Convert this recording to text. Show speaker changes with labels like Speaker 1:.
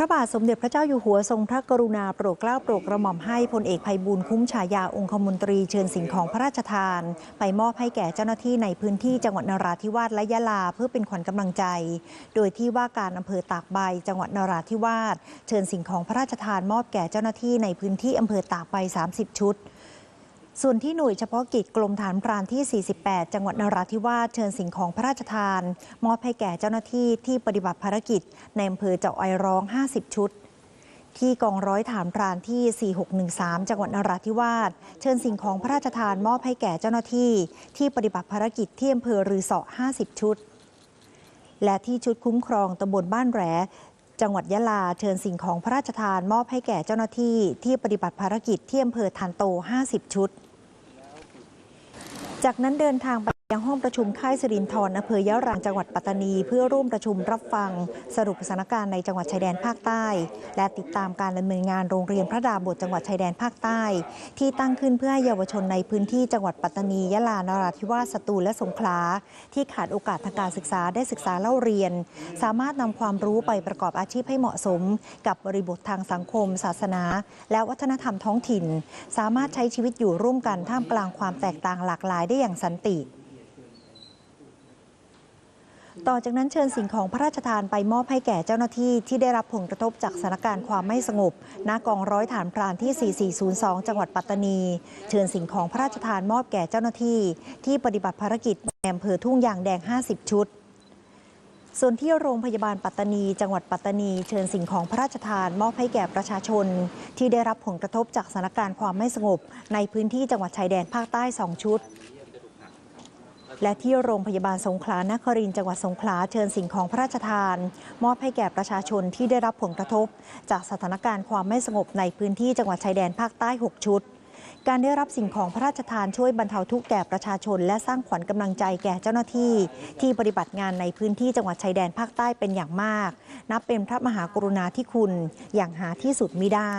Speaker 1: พระบาทสมเด็จพระเจ้าอยู่หัวทรงพระกรุณาโปรดเกล้าโปรดกระหม่อมให้พลเอกภัยบูลคุ้มฉายาองคมนตรีเชิญสิ่งของพระราชทาน ไปมอบให้แก่เจ้าหน้าที่ในพื้นที่จังหวัดนราธิวาสและยะลาเพื่อเป็นขวัญกำลังใจ โดยที่ว่าการอำเภอตากใบ จังหวัดนราธิวาสเชิญสิ่งของพระราชทานมอบแก่เจ้าหน้าที่ในพื้นที่อำเภอตากใบ 30 ชุด ส่วนที่หน่วยเฉพาะกิจกรมฐานพรานที่ 48 จังหวัดนราธิวาสเชิญสิ่งของพระราชทาน มอบให้แก่เจ้าหน้าที่ที่ปฏิบัติภารกิจ ในอำเภอเจาะไอร้อง 50 ชุด ที่กองร้อยฐานพรานที่ 4613 จังหวัดนราธิวาสเชิญสิ่งของพระราชทานมอบให้แก่เจ้าหน้าที่ ที่ปฏิบัติภารกิจที่อำเภอรือเสาะ 50 ชุด และที่ชุดคุ้มครองตำบลบ้านแหลจังหวัดยะลาเชิญสิ่งของพระราชทานมอบให้แก่เจ้าหน้าที่ที่ปฏิบัติภารกิจที่อำเภอทานโต 50 ชุด จากนั้นเดินทางไป ยังห้องประชุมค่ายสิรินธรอำเภอยะรังจังหวัดปัตตานี เพื่อร่วมประชุมรับฟัง สรุปสถานการณ์ในจังหวัดชายแดนภาคใต้ และติดตามการดำเนินงานโรงเรียนพระดาบทจังหวัดชายแดนภาคใต้ ที่ตั้งขึ้นเพื่อให้เยาวชนในพื้นที่จังหวัดปัตตานียะลานราธิวาสสตูลและสงขลาที่ขาดโอกาสทางการศึกษาได้ศึกษาเล่าเรียน สามารถนำความรู้ไปประกอบอาชีพให้เหมาะสม กับบริบททางสังคม ศาสนา และวัฒนธรรมท้องถิ่น สามารถใช้ชีวิตอยู่ร่วมกันท่ามกลางความแตกต่างหลากหลายได้อย่างสันติ ต่อจากนั้นเชิญสิ่งของพระราชทานไปมอบให้แก่เจ้าหน้าที่ที่ได้รับผลกระทบจากสถานการณ์ความไม่สงบณกองร้อยฐานพรานที่ 4402 จังหวัดปัตตานี เชิญสิ่งของพระราชทานมอบแก่เจ้าหน้าที่ ที่ปฏิบัติภารกิจในอำเภอทุ่งยางแดง 50 ชุดส่วนที่โรงพยาบาลปัตตานี จังหวัดปัตตานี เชิญสิ่งของพระราชทานมอบให้แก่ประชาชน ที่ได้รับผลกระทบจากสถานการณ์ความไม่สงบ ในพื้นที่จังหวัดชายแดนภาคใต้ 2 ชุด และที่โรงพยาบาลสงขลานครินจังหวัดสงขลาเชิญสิ่งของพระราชทาน มอบให้แก่ประชาชนที่ได้รับผลกระทบ จากสถานการณ์ความไม่สงบในพื้นที่จังหวัดชายแดนภาคใต้ 6 ชุด การได้รับสิ่งของพระราชทานช่วยบรรเทาทุกข์แก่ประชาชน และสร้างขวัญกำลังใจแก่เจ้าหน้าที่ ที่ปฏิบัติงานในพื้นที่จังหวัดชายแดนภาคใต้เป็นอย่างมาก นับเป็นพระมหากรุณาธิคุณอย่างหาที่สุดมิได้